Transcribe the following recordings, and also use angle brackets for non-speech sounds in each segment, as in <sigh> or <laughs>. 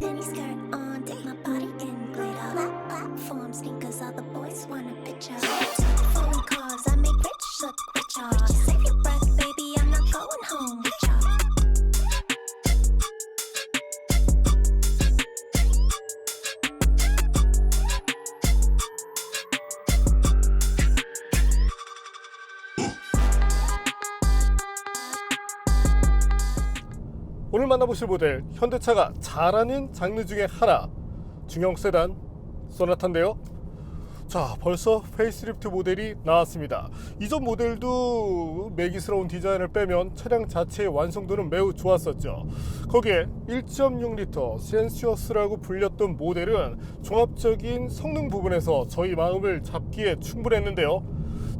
mini skirt on, dip my body in glitter. Plat- Platform sneakers, all the boys want a picture. Phone calls, I make rich look richer. 만나보실 모델 현대차가 잘하는 장르 중에 하나 중형 세단 소나타인데요. 자 벌써 페이스리프트 모델이 나왔습니다. 이전 모델도 매기스러운 디자인을 빼면 차량 자체의 완성도는 매우 좋았었죠. 거기에 1.6리터 센슈어스라고 불렸던 모델은 종합적인 성능 부분에서 저희 마음을 잡기에 충분했는데요.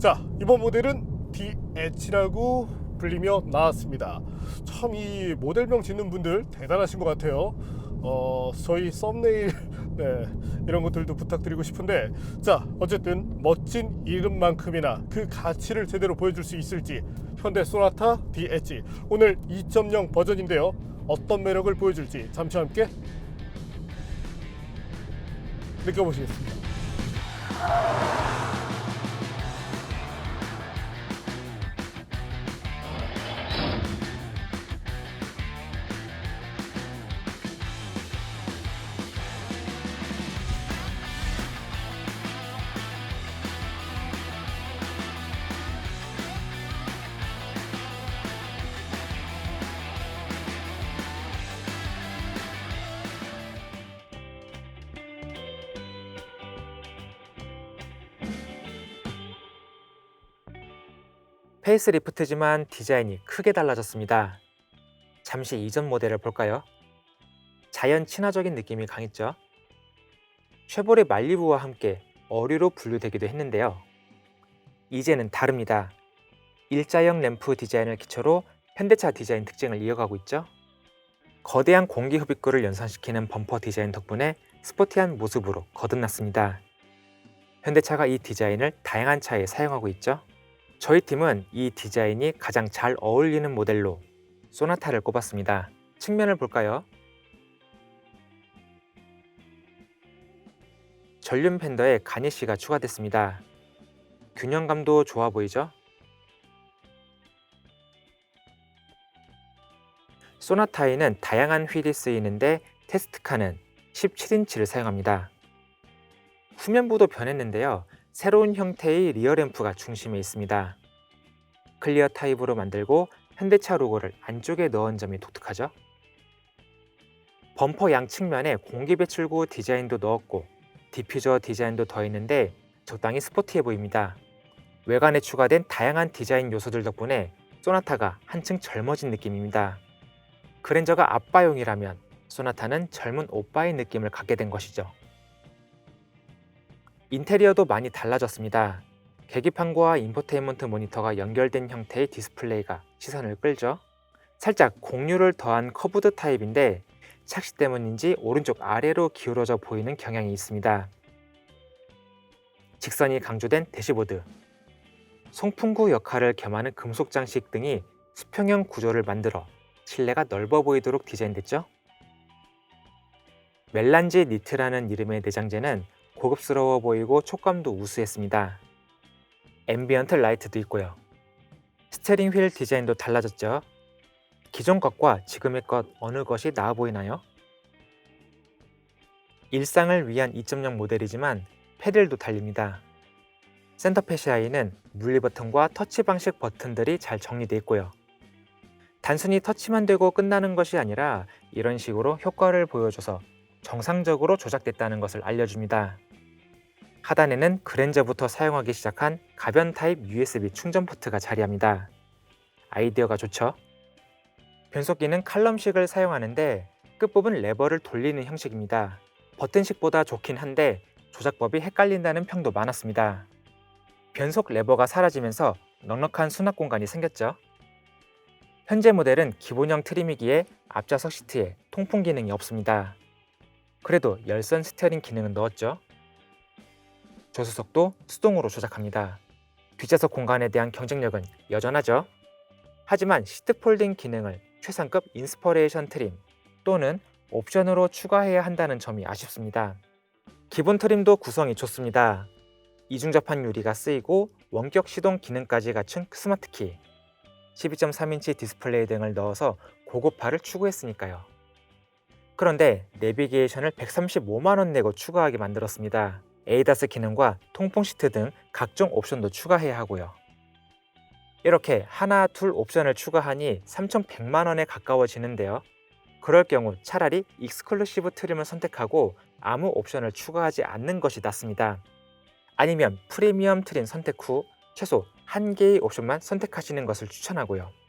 자 이번 모델은 DH라고 불리며 나왔습니다. 참 이 모델명 짓는 분들 대단하신 것 같아요. 어 저희 썸네일 <laughs> 네, 이런 것들도 부탁드리고 싶은데 자 어쨌든 멋진 이름만큼이나 그 가치를 제대로 보여줄 수 있을지 현대 소나타 DH 오늘 2.0 버전인데요. 어떤 매력을 보여줄지 잠시 함께 느껴보시겠습니다. 페이스리프트지만 디자인이 크게 달라졌습니다. 잠시 이전 모델을 볼까요? 자연 친화적인 느낌이 강했죠. 쉐보레 말리부와 함께 어류로 분류되기도 했는데요. 이제는 다릅니다. 일자형 램프 디자인을 기초로 현대차 디자인 특징을 이어가고 있죠. 거대한 공기 흡입구를 연상시키는 범퍼 디자인 덕분에 스포티한 모습으로 거듭났습니다. 현대차가 이 디자인을 다양한 차에 사용하고 있죠. 저희 팀은 이 디자인이 가장 잘 어울리는 모델로 소나타를 꼽았습니다. 측면을 볼까요? 전륜 팬더에 가니쉬가 추가됐습니다. 균형감도 좋아 보이죠? 소나타에는 다양한 휠이 쓰이는데 테스트카는 17인치를 사용합니다. 후면부도 변했는데요. 새로운 형태의 리어 램프가 중심에 있습니다. 클리어 타입으로 만들고 현대차 로고를 안쪽에 넣은 점이 독특하죠. 범퍼 양측면에 공기 배출구 디자인도 넣었고 디퓨저 디자인도 더했는데 적당히 스포티해 보입니다. 외관에 추가된 다양한 디자인 요소들 덕분에 소나타가 한층 젊어진 느낌입니다. 그랜저가 아빠용이라면 소나타는 젊은 오빠의 느낌을 갖게 된 것이죠. 인테리어도 많이 달라졌습니다. 계기판과 인포테인먼트 모니터가 연결된 형태의 디스플레이가 시선을 끌죠. 살짝 공유를 더한 커브드 타입인데 착시 때문인지 오른쪽 아래로 기울어져 보이는 경향이 있습니다. 직선이 강조된 대시보드, 송풍구 역할을 겸하는 금속 장식 등이 수평형 구조를 만들어 실내가 넓어 보이도록 디자인됐죠. 멜란지 니트라는 이름의 내장재는 고급스러워 보이고 촉감도 우수했습니다. 앰비언트 라이트도 있고요. 스테링 휠 디자인도 달라졌죠. 기존 것과 지금의 것 어느 것이 나아 보이나요? 일상을 위한 2.0 모델이지만 패들도 달립니다. 센터 패시아에는 물리 버튼과 터치 방식 버튼들이 잘 정리되어 있고요. 단순히 터치만 되고 끝나는 것이 아니라 이런 식으로 효과를 보여줘서 정상적으로 조작됐다는 것을 알려줍니다. 하단에는 그랜저부터 사용하기 시작한 가변 타입 USB 충전 포트가 자리합니다. 아이디어가 좋죠? 변속기는 칼럼식을 사용하는데 끝부분 레버를 돌리는 형식입니다. 버튼식보다 좋긴 한데 조작법이 헷갈린다는 평도 많았습니다. 변속 레버가 사라지면서 넉넉한 수납 공간이 생겼죠. 현재 모델은 기본형 트림이기에 앞좌석 시트에 통풍 기능이 없습니다. 그래도 열선 스티어링 기능은 넣었죠. 조수석도 수동으로 조작합니다. 뒷좌석 공간에 대한 경쟁력은 여전하죠. 하지만 시트 폴딩 기능을 최상급 인스퍼레이션 트림 또는 옵션으로 추가해야 한다는 점이 아쉽습니다. 기본 트림도 구성이 좋습니다. 이중접한 유리가 쓰이고 원격 시동 기능까지 갖춘 스마트키, 12.3인치 디스플레이 등을 넣어서 고급화를 추구했으니까요. 그런데 내비게이션을 135만원 내고 추가하게 만들었습니다. 에이다스 기능과 통풍 시트 등 각종 옵션도 추가해야 하고요. 이렇게 하나, 둘 옵션을 추가하니 3,100만 원에 가까워지는데요. 그럴 경우 차라리 익스클루시브 트림을 선택하고 아무 옵션을 추가하지 않는 것이 낫습니다. 아니면 프리미엄 트림 선택 후 최소 한 개의 옵션만 선택하시는 것을 추천하고요.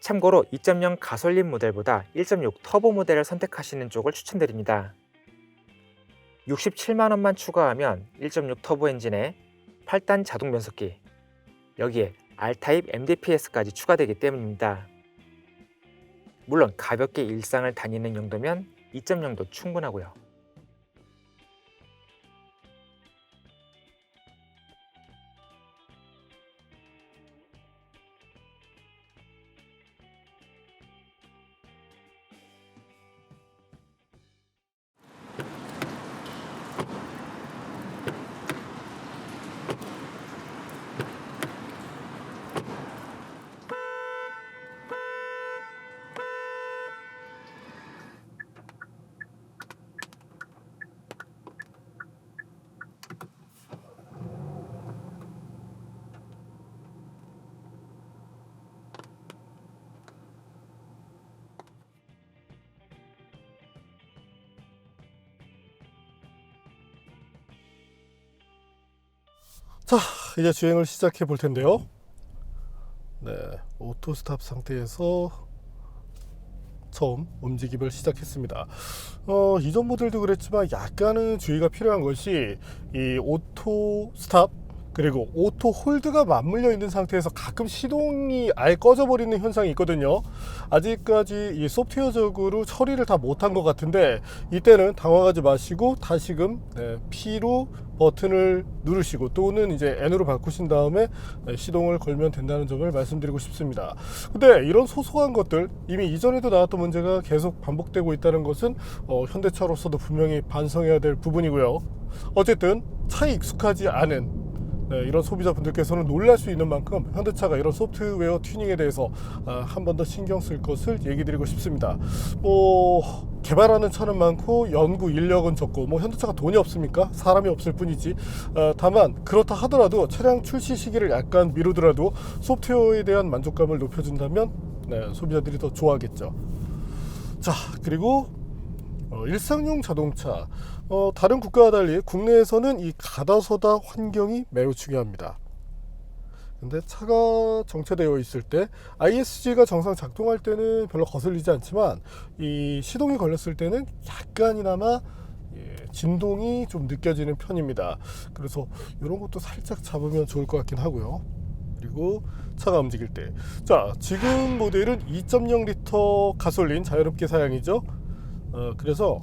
참고로 2.0 가솔린 모델보다 1.6 터보 모델을 선택하시는 쪽을 추천드립니다. 67만원만 추가하면 1.6 터보 엔진에 8단 자동 변속기, 여기에 R타입 MDPS까지 추가되기 때문입니다. 물론 가볍게 일상을 다니는 용도면 2.0도 충분하고요. 자, 이제 주행을 시작해 볼 텐데요. 네, 오토 스탑 상태에서 처음 움직임을 시작했습니다. 어, 이전 모델도 그랬지만 약간은 주의가 필요한 것이 이 오토 스탑 그리고 오토 홀드가 맞물려 있는 상태에서 가끔 시동이 아예 꺼져버리는 현상이 있거든요. 아직까지 이 소프트웨어적으로 처리를 다 못한 것 같은데 이때는 당황하지 마시고 다시금 네, P로 버튼을 누르시고 또는 이제 N으로 바꾸신 다음에 네, 시동을 걸면 된다는 점을 말씀드리고 싶습니다. 근데 이런 소소한 것들 이미 이전에도 나왔던 문제가 계속 반복되고 있다는 것은 어, 현대차로서도 분명히 반성해야 될 부분이고요. 어쨌든 차에 익숙하지 않은 네, 이런 소비자분들께서는 놀랄 수 있는 만큼 현대차가 이런 소프트웨어 튜닝에 대해서 아, 한번 더 신경 쓸 것을 얘기 드리고 싶습니다. 뭐 개발하는 차는 많고 연구 인력은 적고 뭐 현대차가 돈이 없습니까? 사람이 없을 뿐이지. 아, 다만 그렇다 하더라도 차량 출시 시기를 약간 미루더라도 소프트웨어에 대한 만족감을 높여준다면 네, 소비자들이 더 좋아하겠죠. 자 그리고 어, 일상용 자동차 어, 다른 국가와 달리 국내에서는 이 가다서다 환경이 매우 중요합니다. 근데 차가 정체되어 있을 때 ISG가 정상 작동할 때는 별로 거슬리지 않지만 이 시동이 걸렸을 때는 약간이나마 예, 진동이 좀 느껴지는 편입니다. 그래서 이런 것도 살짝 잡으면 좋을 것 같긴 하고요. 그리고 차가 움직일 때. 자, 지금 모델은 2.0 리터 가솔린 자유롭게 사양이죠. 어, 그래서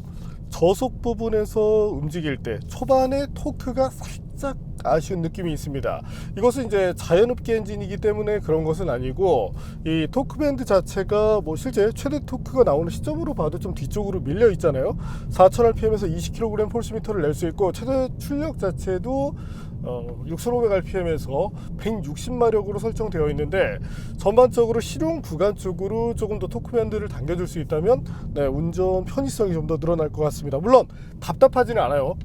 저속 부분에서 움직일 때 초반에 토크가 살짝 아쉬운 느낌이 있습니다. 이것은 이제 자연흡기 엔진이기 때문에 그런 것은 아니고 이 토크 밴드 자체가 뭐 실제 최대 토크가 나오는 시점으로 봐도 좀 뒤쪽으로 밀려 있잖아요. 4000rpm에서 20kg 폴스미터를 낼 수 있고 최대 출력 자체도 어, 6500rpm에서 160마력으로 설정되어 있는데 전반적으로 실용 구간 쪽으로 조금 더 토크밴드를 당겨줄 수 있다면 네, 운전 편의성이 좀 더 늘어날 것 같습니다. 물론 답답하지는 않아요.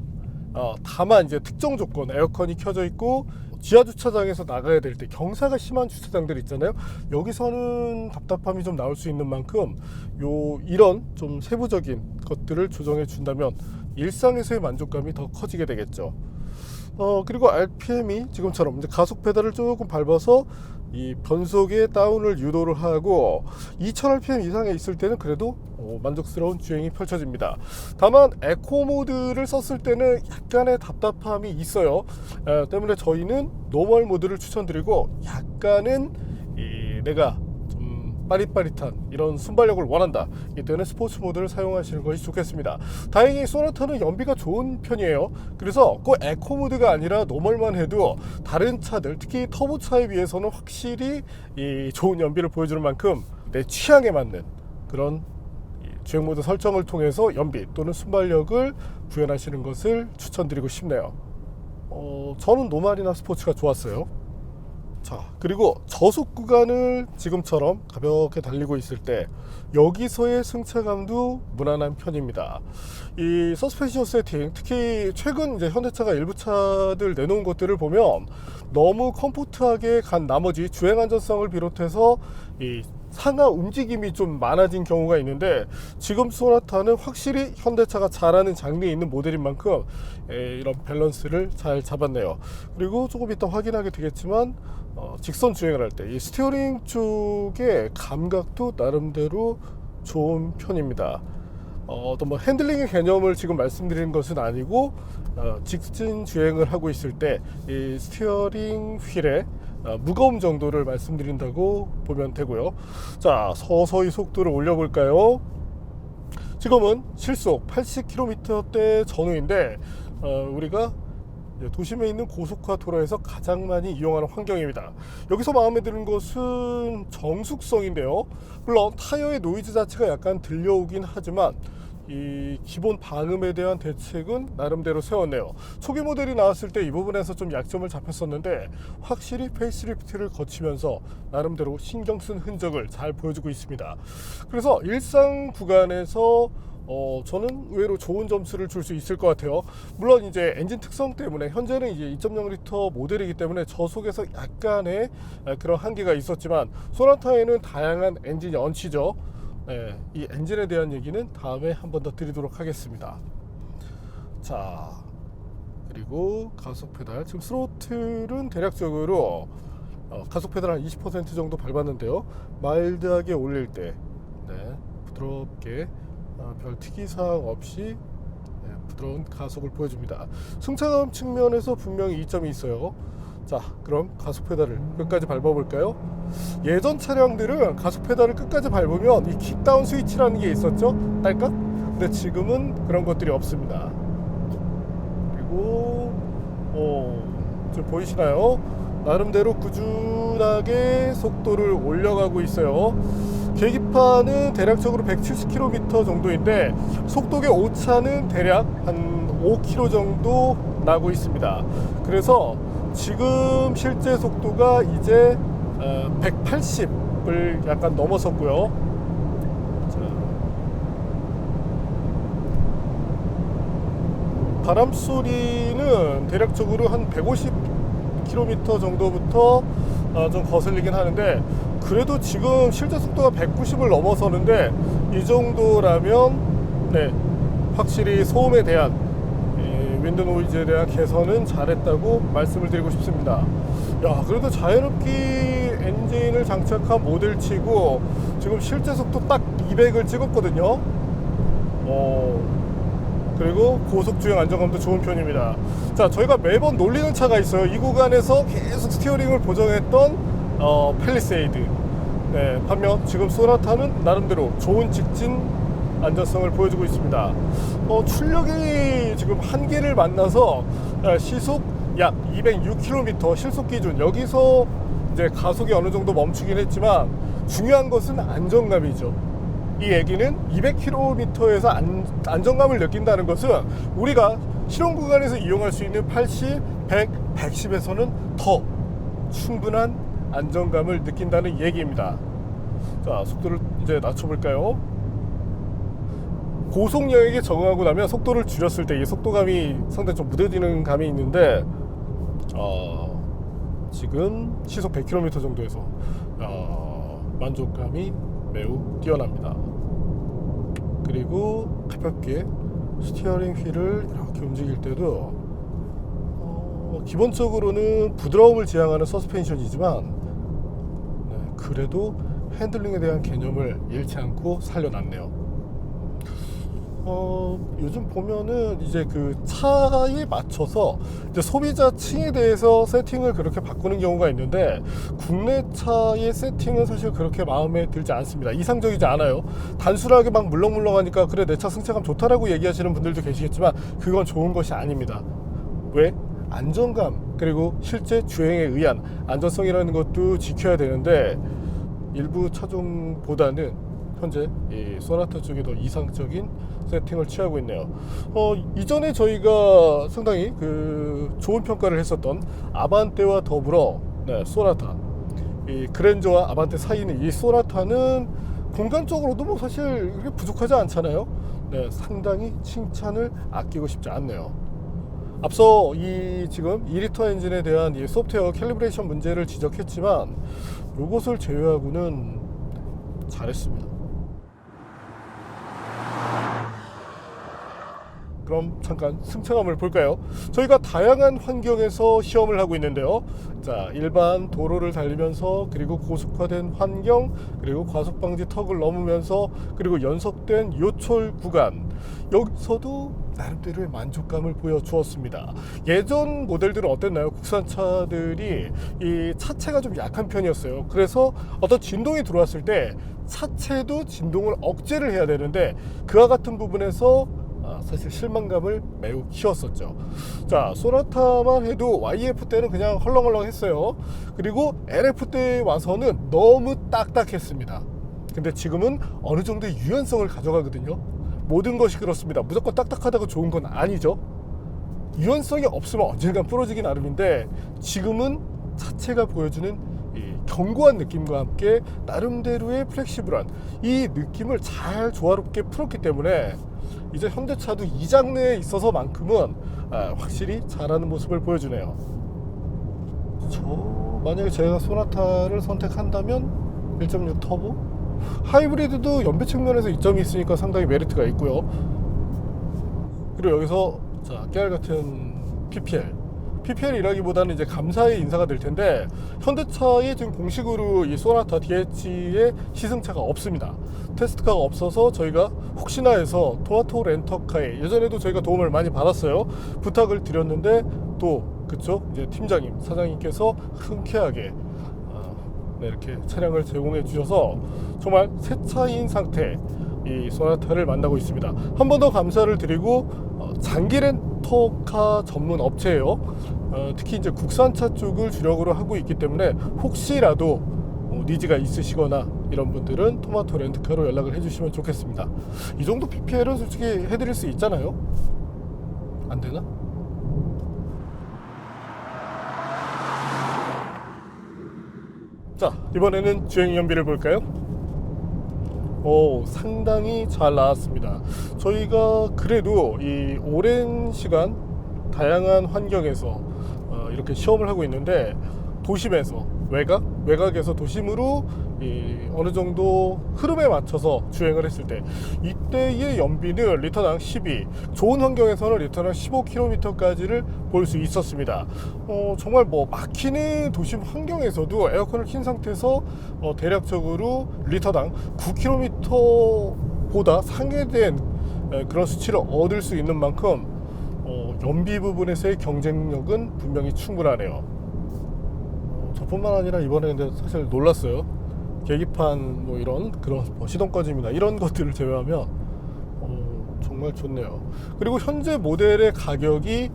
어, 다만 이제 특정 조건 에어컨이 켜져 있고 지하 주차장에서 나가야 될 때 경사가 심한 주차장들 있잖아요. 여기서는 답답함이 좀 나올 수 있는 만큼 요 이런 좀 세부적인 것들을 조정해 준다면 일상에서의 만족감이 더 커지게 되겠죠. 어 그리고 RPM이 지금처럼 이제 가속 페달을 조금 밟아서 이 변속의 다운을 유도를 하고 2000rpm 이상에 있을 때는 그래도 어, 만족스러운 주행이 펼쳐집니다. 다만 에코 모드를 썼을 때는 약간의 답답함이 있어요. 에, 때문에 저희는 노멀 모드를 추천드리고 약간은 이 내가 좀 빠릿빠릿한 이런 순발력을 원한다. 이때는 스포츠 모드를 사용하시는 것이 좋겠습니다. 다행히 소나타는 연비가 좋은 편이에요. 그래서 꼭 에코 모드가 아니라 노멀만 해도 다른 차들, 특히 터보 차에 비해서는 확실히 이 좋은 연비를 보여주는 만큼 내 취향에 맞는 그런 이 주행 모드 설정을 통해서 연비 또는 순발력을 구현하시는 것을 추천드리고 싶네요. 어, 저는 노말이나 스포츠가 좋았어요. 자, 그리고 저속 구간을 지금처럼 가볍게 달리고 있을 때 여기서의 승차감도 무난한 편입니다. 이 서스펜션 세팅, 특히 최근 이제 현대차가 일부 차들 내놓은 것들을 보면 너무 컴포트하게 간 나머지 주행 안전성을 비롯해서 이 상하 움직임이 좀 많아진 경우가 있는데 지금 소나타는 확실히 현대차가 잘하는 장르에 있는 모델인 만큼 에, 이런 밸런스를 잘 잡았네요. 그리고 조금 이따 확인하게 되겠지만 어, 직선 주행을 할 때 이 스티어링 쪽의 감각도 나름대로 좋은 편입니다. 어, 어떤 뭐 핸들링의 개념을 지금 말씀드리는 것은 아니고 어, 직진 주행을 하고 있을 때 이 스티어링 휠의 어, 무거움 정도를 말씀드린다고 보면 되고요. 자, 서서히 속도를 올려볼까요? 지금은 실속 80km대 전후인데 어, 우리가 도심에 있는 고속화 도로에서 가장 많이 이용하는 환경입니다. 여기서 마음에 드는 것은 정숙성인데요. 물론 타이어의 노이즈 자체가 약간 들려오긴 하지만 이 기본 방음에 대한 대책은 나름대로 세웠네요. 초기 모델이 나왔을 때 이 부분에서 좀 약점을 잡혔었는데 확실히 페이스리프트를 거치면서 나름대로 신경 쓴 흔적을 잘 보여주고 있습니다. 그래서 일상 구간에서 어, 저는 의외로 좋은 점수를 줄 수 있을 것 같아요. 물론 이제 엔진 특성 때문에 현재는 이제 2.0L 모델이기 때문에 저속에서 약간의 아, 그런 한계가 있었지만 소나타에는 다양한 엔진이 얹히죠. 예, 이 엔진에 대한 얘기는 다음에 한 번 더 드리도록 하겠습니다. 자, 그리고 가속 페달 지금 스로틀은 대략적으로 어, 가속 페달 한 20% 정도 밟았는데요. 마일드하게 올릴 때 네, 부드럽게 어, 별 특이사항 없이 네, 부드러운 가속을 보여줍니다. 승차감 측면에서 분명히 이점이 있어요. 자, 그럼 가속 페달을 끝까지 밟아볼까요? 예전 차량들은 가속 페달을 끝까지 밟으면 이 킥다운 스위치라는 게 있었죠? 딸깍? 근데 지금은 그런 것들이 없습니다. 그리고 어, 지금 보이시나요? 나름대로 꾸준하게 속도를 올려가고 있어요. 계기판은 대략적으로 170km 정도인데 속도계 오차는 대략 한 5km 정도 나고 있습니다. 그래서 지금 실제 속도가 이제 180을 약간 넘어섰고요. 자, 바람 소리는 대략적으로 한 150km 정도부터 어, 좀 거슬리긴 하는데 그래도 지금 실제 속도가 190을 넘어서는데 이 정도라면 네 확실히 소음에 대한 이 윈드 노이즈에 대한 개선은 잘했다고 말씀을 드리고 싶습니다. 야 그래도 자연흡기 엔진을 장착한 모델치고 지금 실제 속도 딱 200을 찍었거든요. 어, 그리고 고속 주행 안정감도 좋은 편입니다. 자, 저희가 매번 놀리는 차가 있어요. 이 구간에서 계속 스티어링을 보정했던 어, 펠리세이드. 네, 반면 지금 소나타는 나름대로 좋은 직진 안전성을 보여주고 있습니다. 어, 출력이 지금 한계를 만나서 아, 시속 약 206km 실속 기준 여기서 이제 가속이 어느 정도 멈추긴 했지만 중요한 것은 안정감이죠. 이 얘기는 200km에서 안, 안정감을 느낀다는 것은 우리가 실용 구간에서 이용할 수 있는 80, 100, 110에서는 더 충분한 안정감을 느낀다는 얘기입니다. 자, 속도를 이제 낮춰볼까요? 고속 영역에 적응하고 나면 속도를 줄였을 때 이 속도감이 상당히 좀 무뎌지는 감이 있는데 어, 지금 시속 100km 정도에서 어, 만족감이 매우 뛰어납니다. 그리고 가볍게 스티어링 휠을 이렇게 움직일 때도 어, 기본적으로는 부드러움을 지향하는 서스펜션이지만 네, 그래도 핸들링에 대한 개념을 잃지 않고 살려놨네요. 어, 요즘 보면은 이제 그 차에 맞춰서 이제 소비자층에 대해서 세팅을 그렇게 바꾸는 경우가 있는데 국내 차의 세팅은 사실 그렇게 마음에 들지 않습니다. 이상적이지 않아요. 단순하게 막 물렁물렁하니까 그래 내 차 승차감 좋다라고 얘기하시는 분들도 계시겠지만 그건 좋은 것이 아닙니다. 왜? 안정감 그리고 실제 주행에 의한 안전성이라는 것도 지켜야 되는데 일부 차종보다는 현재 이 소나타 쪽이 더 이상적인 세팅을 취하고 있네요. 어, 이전에 저희가 상당히 그 좋은 평가를 했었던 아반떼와 더불어 네, 소나타 이 그랜저와 아반떼 사이에 있는 이 소나타는 공간적으로도 뭐 사실 부족하지 않잖아요. 네, 상당히 칭찬을 아끼고 싶지 않네요. 앞서 이 지금 2리터 엔진에 대한 이 소프트웨어 캘리브레이션 문제를 지적했지만 이것을 제외하고는 잘했습니다. 그럼 잠깐 승차감을 볼까요? 저희가 다양한 환경에서 시험을 하고 있는데요. 자, 일반 도로를 달리면서 그리고 고속화된 환경 그리고 과속 방지 턱을 넘으면서 그리고 연속된 요철 구간 여기서도 나름대로의 만족감을 보여주었습니다. 예전 모델들은 어땠나요? 국산차들이 이 차체가 좀 약한 편이었어요. 그래서 어떤 진동이 들어왔을 때 차체도 진동을 억제를 해야 되는데 그와 같은 부분에서 아, 사실 실망감을 매우 키웠었죠. 자, 소나타만 해도 YF 때는 그냥 헐렁헐렁 했어요. 그리고 LF 때 와서는 너무 딱딱했습니다. 근데 지금은 어느 정도의 유연성을 가져가거든요. 모든 것이 그렇습니다. 무조건 딱딱하다고 좋은 건 아니죠. 유연성이 없으면 언젠간 부러지기 나름인데 지금은 자체가 보여주는 이 견고한 느낌과 함께 나름대로의 플렉시블한 이 느낌을 잘 조화롭게 풀었기 때문에 이제 현대차도 이 장르에 있어서만큼은 아, 확실히 잘하는 모습을 보여주네요. 저 만약에 제가 소나타를 선택한다면 1.6 터보 하이브리드도 연비 측면에서 이점이 있으니까 상당히 메리트가 있고요. 그리고 여기서 자 깨알 같은 PPL PPL이라기보다는 이제 감사의 인사가 될 텐데 현대차에 지금 공식으로 이 소나타 DH의 시승차가 없습니다. 테스트카가 없어서 저희가 혹시나 해서 토마토 렌터카에 예전에도 저희가 도움을 많이 받았어요. 부탁을 드렸는데 또 그쪽 이제 팀장님 사장님께서 흔쾌하게 어, 네, 이렇게 차량을 제공해 주셔서 정말 새 차인 상태 이 소나타를 만나고 있습니다. 한 번 더 감사를 드리고 어, 장기 렌터카 전문 업체예요. 어, 특히 이제 국산차 쪽을 주력으로 하고 있기 때문에 혹시라도 어, 니즈가 있으시거나 이런 분들은 토마토 렌트카로 연락을 해주시면 좋겠습니다. 이 정도 PPL은 솔직히 해드릴 수 있잖아요. 안 되나? 자 이번에는 주행 연비를 볼까요? 오 상당히 잘 나왔습니다. 저희가 그래도 이 오랜 시간 다양한 환경에서 어, 이렇게 시험을 하고 있는데 도심에서 외곽 외곽에서 도심으로 이 어느 정도 흐름에 맞춰서 주행을 했을 때 이때의 연비는 리터당 12 좋은 환경에서는 리터당 15km까지를 볼 수 있었습니다. 어, 정말 뭐 막히는 도심 환경에서도 에어컨을 킨 상태에서 어, 대략적으로 리터당 9km보다 상회된 에, 그런 수치를 얻을 수 있는 만큼 어, 연비 부분에서의 경쟁력은 분명히 충분하네요. 어, 저뿐만 아니라 이번에 사실 놀랐어요. 계기판 뭐 이런 그런 뭐 시동 꺼짐이나 이런 것들을 제외하면 어, 정말 좋네요. 그리고 현재 모델의 가격이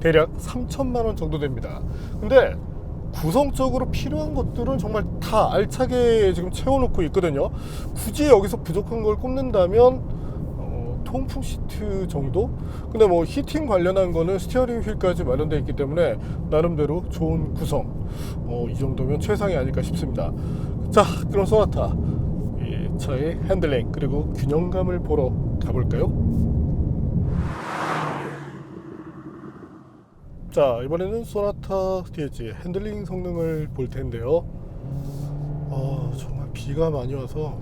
대략 3천만 원 정도 됩니다. 근데 구성적으로 필요한 것들은 정말 다 알차게 지금 채워놓고 있거든요. 굳이 여기서 부족한 걸 꼽는다면 어, 통풍 시트 정도? 근데 뭐 히팅 관련한 거는 스티어링 휠까지 마련되어 있기 때문에 나름대로 좋은 구성. 어, 이 정도면 최상이 아닐까 싶습니다. 자, 그럼 소나타 이 차의 핸들링 그리고 균형감을 보러 가볼까요? 자, 이번에는 소나타 DH 핸들링 성능을 볼 텐데요. 아, 정말 비가 많이 와서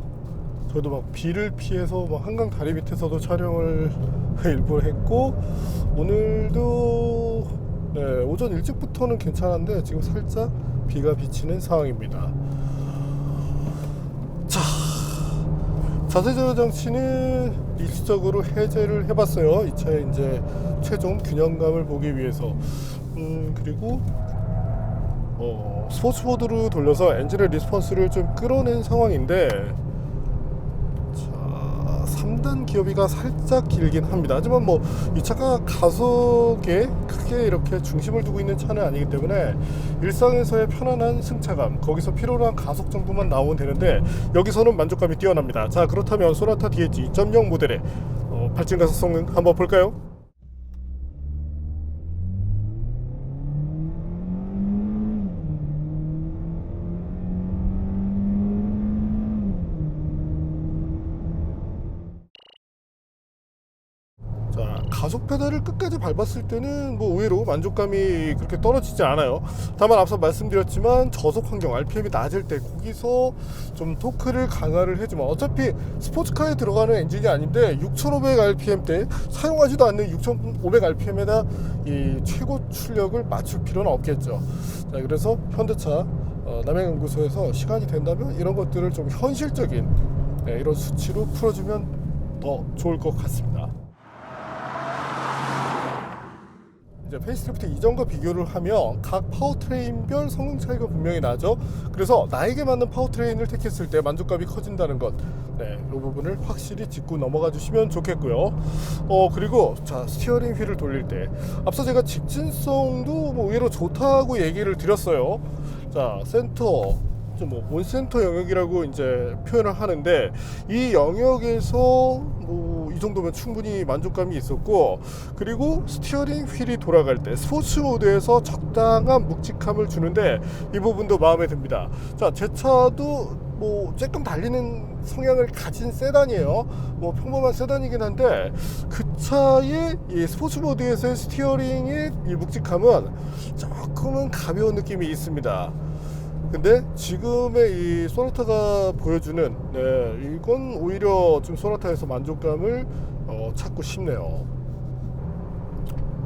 저도 막 비를 피해서 막 한강 다리 밑에서도 촬영을 <laughs> 일부 했고 오늘도 네, 오전 일찍부터는 괜찮은데 지금 살짝 비가 비치는 상황입니다. 자, 자세 제어 장치는 일시적으로 해제를 해봤어요. 이 차의 이제 최종 균형감을 보기 위해서. 음, 그리고 어, 스포츠 모드로 돌려서 엔진의 리스폰스를 좀 끌어낸 상황인데 자, 3단 기어비가 살짝 길긴 합니다. 하지만 뭐 이 차가 가속에 크게 이렇게 중심을 두고 있는 차는 아니기 때문에 일상에서의 편안한 승차감 거기서 필요로 한 가속 정도만 나오면 되는데 여기서는 만족감이 뛰어납니다. 자 그렇다면 소나타 DH 2.0 모델의 어, 발진 가속 성능 한번 볼까요? 자 가속 페달을 끝까지 밟았을 때는 뭐 의외로 만족감이 그렇게 떨어지지 않아요. 다만 앞서 말씀드렸지만 저속 환경 RPM이 낮을 때 거기서 좀 토크를 강화를 해주면 어차피 스포츠카에 들어가는 엔진이 아닌데 6,500 RPM 대 사용하지도 않는 6,500 RPM에다 이 최고 출력을 맞출 필요는 없겠죠. 자 그래서 현대차 어, 남양연구소에서 시간이 된다면 이런 것들을 좀 현실적인 네, 이런 수치로 풀어주면 더 좋을 것 같습니다. 이제 페이스리프트 이전과 비교를 하면 각 파워트레인별 성능 차이가 분명히 나죠. 그래서 나에게 맞는 파워트레인을 택했을 때 만족감이 커진다는 것. 네, 이 부분을 확실히 짚고 넘어가 주시면 좋겠고요. 어, 그리고 자, 스티어링 휠을 돌릴 때 앞서 제가 직진성도 뭐 의외로 좋다고 얘기를 드렸어요. 자, 센터 뭐 온센터 영역이라고 이제 표현을 하는데 이 영역에서 뭐 이 정도면 충분히 만족감이 있었고 그리고 스티어링 휠이 돌아갈 때 스포츠 모드에서 적당한 묵직함을 주는데 이 부분도 마음에 듭니다. 자, 제 차도 뭐 조금 달리는 성향을 가진 세단이에요. 뭐 평범한 세단이긴 한데 그 차의 이 스포츠 모드에서의 스티어링의 이 묵직함은 조금은 가벼운 느낌이 있습니다. 근데 지금의 이 소나타가 보여주는 네, 이건 오히려 좀 소나타에서 만족감을 어, 찾고 싶네요.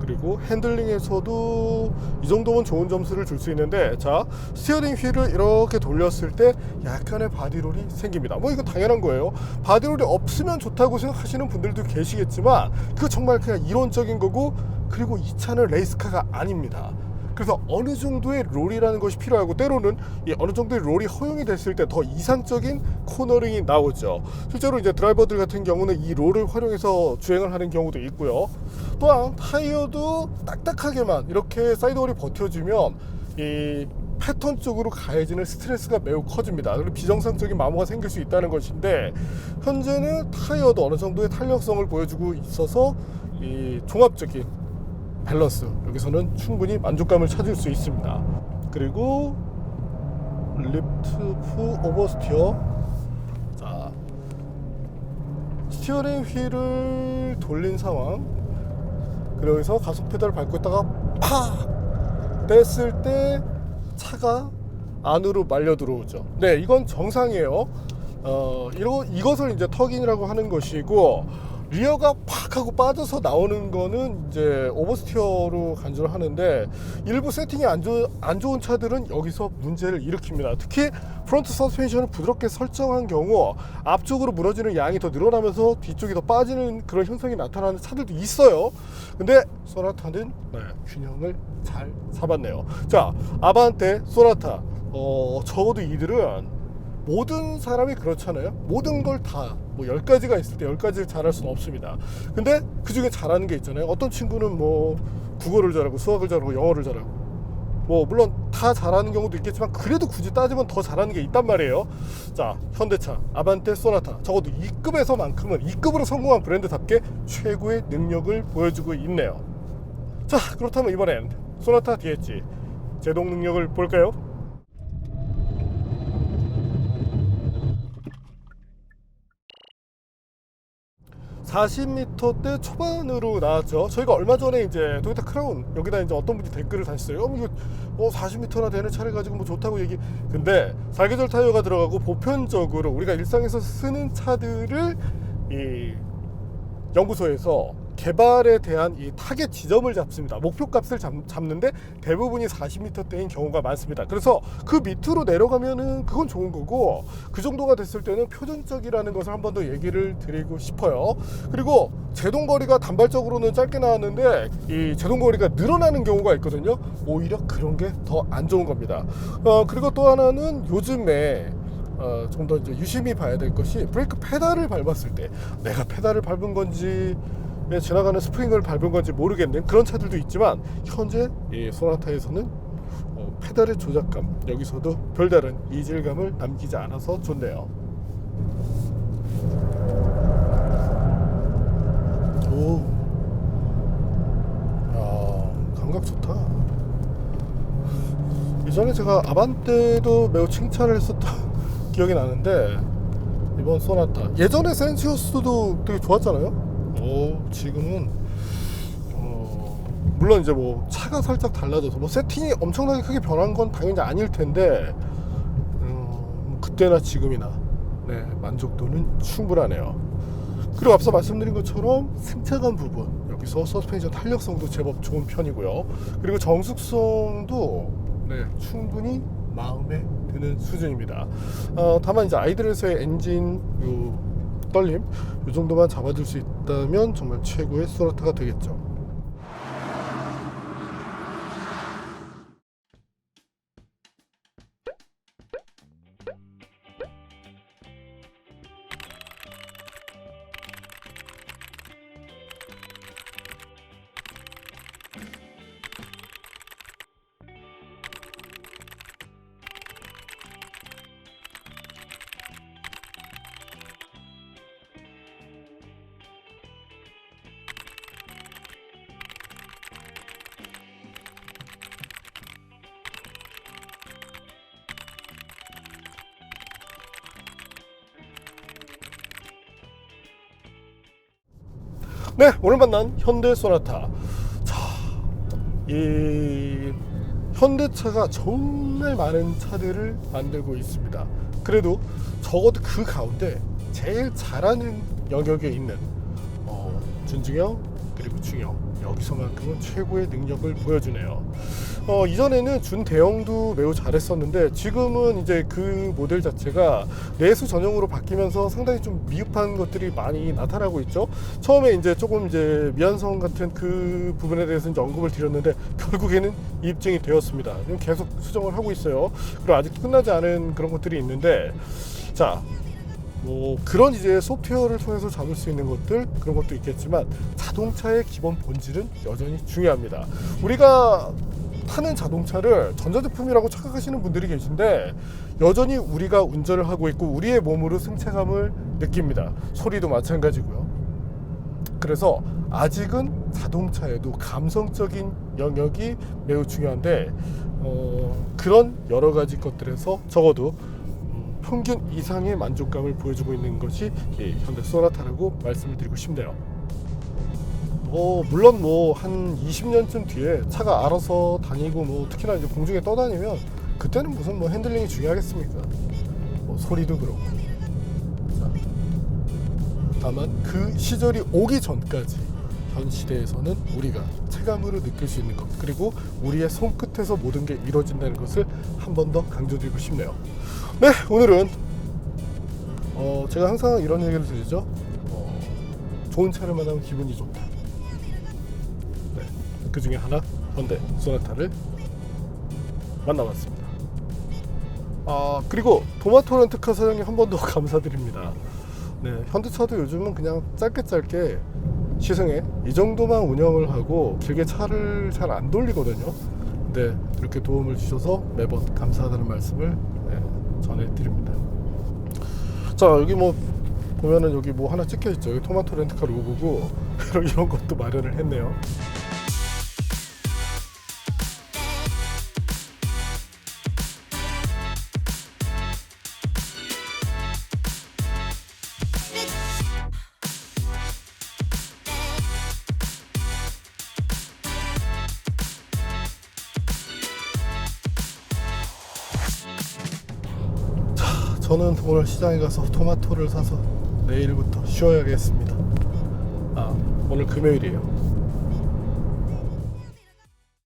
그리고 핸들링에서도 이 정도면 좋은 점수를 줄 수 있는데 자 스티어링 휠을 이렇게 돌렸을 때 약간의 바디롤이 생깁니다. 뭐 이거 당연한 거예요. 바디롤이 없으면 좋다고 생각하시는 분들도 계시겠지만 그거 정말 그냥 이론적인 거고 그리고 이 차는 레이스카가 아닙니다 그래서 어느 정도의 롤이라는 것이 필요하고 때로는 이 어느 정도의 롤이 허용이 됐을 때 더 이상적인 코너링이 나오죠. 실제로 이제 드라이버들 같은 경우는 이 롤을 활용해서 주행을 하는 경우도 있고요. 또한 타이어도 딱딱하게만 이렇게 사이드홀이 버텨주면 이 패턴 쪽으로 가해지는 스트레스가 매우 커집니다. 그리고 비정상적인 마모가 생길 수 있다는 것인데 현재는 타이어도 어느 정도의 탄력성을 보여주고 있어서 이 종합적인 밸런스 여기서는 충분히 만족감을 찾을 수 있습니다. 그리고 리프트 후 오버스티어 자 스티어링 휠을 돌린 상황 그래서 가속 페달을 밟고 있다가 팍 뗐을 때 차가 안으로 말려 들어오죠. 네, 이건 정상이에요. 어, 이러, 이것을 이제 턱인이라고 하는 것이고 리어가 팍 하고 빠져서 나오는 거는 이제 오버스티어로 간주를 하는데 일부 세팅이 안, 좋, 안 좋은 차들은 여기서 문제를 일으킵니다. 특히 프론트 서스펜션을 부드럽게 설정한 경우 앞쪽으로 무너지는 양이 더 늘어나면서 뒤쪽이 더 빠지는 그런 현상이 나타나는 차들도 있어요. 근데 소나타는 네, 균형을 잘 잡았네요. 자, 아반떼, 소나타. 어, 적어도 이들은 모든 사람이 그렇잖아요. 모든 걸 다 뭐 10가지가 있을 때 10가지를 잘할 수는 없습니다. 근데 그 중에 잘하는 게 있잖아요. 어떤 친구는 뭐 국어를 잘하고 수학을 잘하고 영어를 잘하고 뭐 물론 다 잘하는 경우도 있겠지만 그래도 굳이 따지면 더 잘하는 게 있단 말이에요. 자, 현대차, 아반떼, 소나타 적어도 2급에서만큼은 2급으로 성공한 브랜드답게 최고의 능력을 보여주고 있네요. 자, 그렇다면 이번엔 소나타 DH 제동 능력을 볼까요? 40m대 초반으로 나왔죠. 저희가 얼마 전에 이제 도요타 크라운 여기다 이제 어떤 분이 댓글을 다셨어요. 어, 이거 어, 40m나 되는 차를 가지고 뭐 좋다고 얘기. 근데 사계절 타이어가 들어가고 보편적으로 우리가 일상에서 쓰는 차들을 이 연구소에서 개발에 대한 이 타겟 지점을 잡습니다. 목표 값을 잡, 잡는데 대부분이 40m대인 경우가 많습니다. 그래서 그 밑으로 내려가면은 그건 좋은 거고 그 정도가 됐을 때는 표준적이라는 것을 한 번 더 얘기를 드리고 싶어요. 그리고 제동 거리가 단발적으로는 짧게 나왔는데 이 제동 거리가 늘어나는 경우가 있거든요. 오히려 그런 게 더 안 좋은 겁니다. 어, 그리고 또 하나는 요즘에 어, 좀 더 유심히 봐야 될 것이 브레이크 페달을 밟았을 때 내가 페달을 밟은 건지 예, 지나가는 스프링을 밟은 건지 모르겠는 그런 차들도 있지만 현재 이 소나타에서는 어, 페달의 조작감 여기서도 별다른 이질감을 남기지 않아서 좋네요. 오, 야 감각 좋다. 이전에 제가 아반떼도 매우 칭찬을 했었던 <laughs> 기억이 나는데 이번 소나타 예전에 센시오스도 되게 좋았잖아요. 오 지금은 어, 물론 이제 뭐 차가 살짝 달라져서 뭐 세팅이 엄청나게 크게 변한 건 당연히 아닐 텐데 음, 그때나 지금이나 네 만족도는 충분하네요. 그리고 앞서 말씀드린 것처럼 승차감 부분 여기서 서스펜션 탄력성도 제법 좋은 편이고요. 그리고 정숙성도 네, 충분히 마음에 드는 수준입니다. 어, 다만 이제 아이들에서의 엔진 요 떨림 이 정도만 잡아줄 수 있다면 정말 최고의 소나타가 되겠죠. 네, 오늘 만난 현대 소나타. 자, 이 현대차가 정말 많은 차들을 만들고 있습니다. 그래도 적어도 그 가운데 제일 잘하는 영역에 있는 어, 준중형 그리고 중형 여기서만큼은 최고의 능력을 보여주네요. 어, 이전에는 준 대형도 매우 잘했었는데 지금은 이제 그 모델 자체가 내수 전용으로 바뀌면서 상당히 좀 미흡한 것들이 많이 나타나고 있죠. 처음에 이제 조금 이제 미완성 같은 그 부분에 대해서 이제 언급을 드렸는데 결국에는 입증이 되었습니다. 계속 수정을 하고 있어요. 그리고 아직 끝나지 않은 그런 것들이 있는데 자. 뭐 그런 이제 소프트웨어를 통해서 잡을 수 있는 것들 그런 것도 있겠지만 자동차의 기본 본질은 여전히 중요합니다. 우리가 타는 자동차를 전자제품이라고 착각하시는 분들이 계신데 여전히 우리가 운전을 하고 있고 우리의 몸으로 승차감을 느낍니다. 소리도 마찬가지고요. 그래서 아직은 자동차에도 감성적인 영역이 매우 중요한데 어, 그런 여러 가지 것들에서 적어도 음, 평균 이상의 만족감을 보여주고 있는 것이 이 현대 소나타라고 말씀을 드리고 싶네요. 뭐 물론 뭐 한 20년쯤 뒤에 차가 알아서 다니고 뭐 특히나 이제 공중에 떠다니면 그때는 무슨 뭐 핸들링이 중요하겠습니까? 뭐 소리도 그렇고. 자, 다만 그 시절이 오기 전까지 현 시대에서는 우리가 체감으로 느낄 수 있는 것 그리고 우리의 손끝에서 모든 게 이루어진다는 것을 한 번 더 강조드리고 싶네요. 네 오늘은 어, 제가 항상 이런 얘기를 드리죠. 어, 좋은 차를 만나면 기분이 좋다. 네, 그 중에 하나 현대 소나타를 만나봤습니다. 아 그리고 도마토 렌트카 사장님 한 번 더 <laughs> 감사드립니다. 네, 현대차도 요즘은 그냥 짧게 짧게 시승에 이 정도만 운영을 하고 길게 차를 잘 안 돌리거든요. 근데 이렇게 도움을 주셔서 매번 감사하다는 말씀을 네, 전해드립니다. 자 여기 뭐 보면은 여기 뭐 하나 찍혀 있죠. 토마토 렌트카 로고고 <laughs> 이런 것도 마련을 했네요. 저는 오늘 시장에 가서 토마토를 사서 내일부터 쉬어야겠습니다. 아, 오늘 금요일이에요.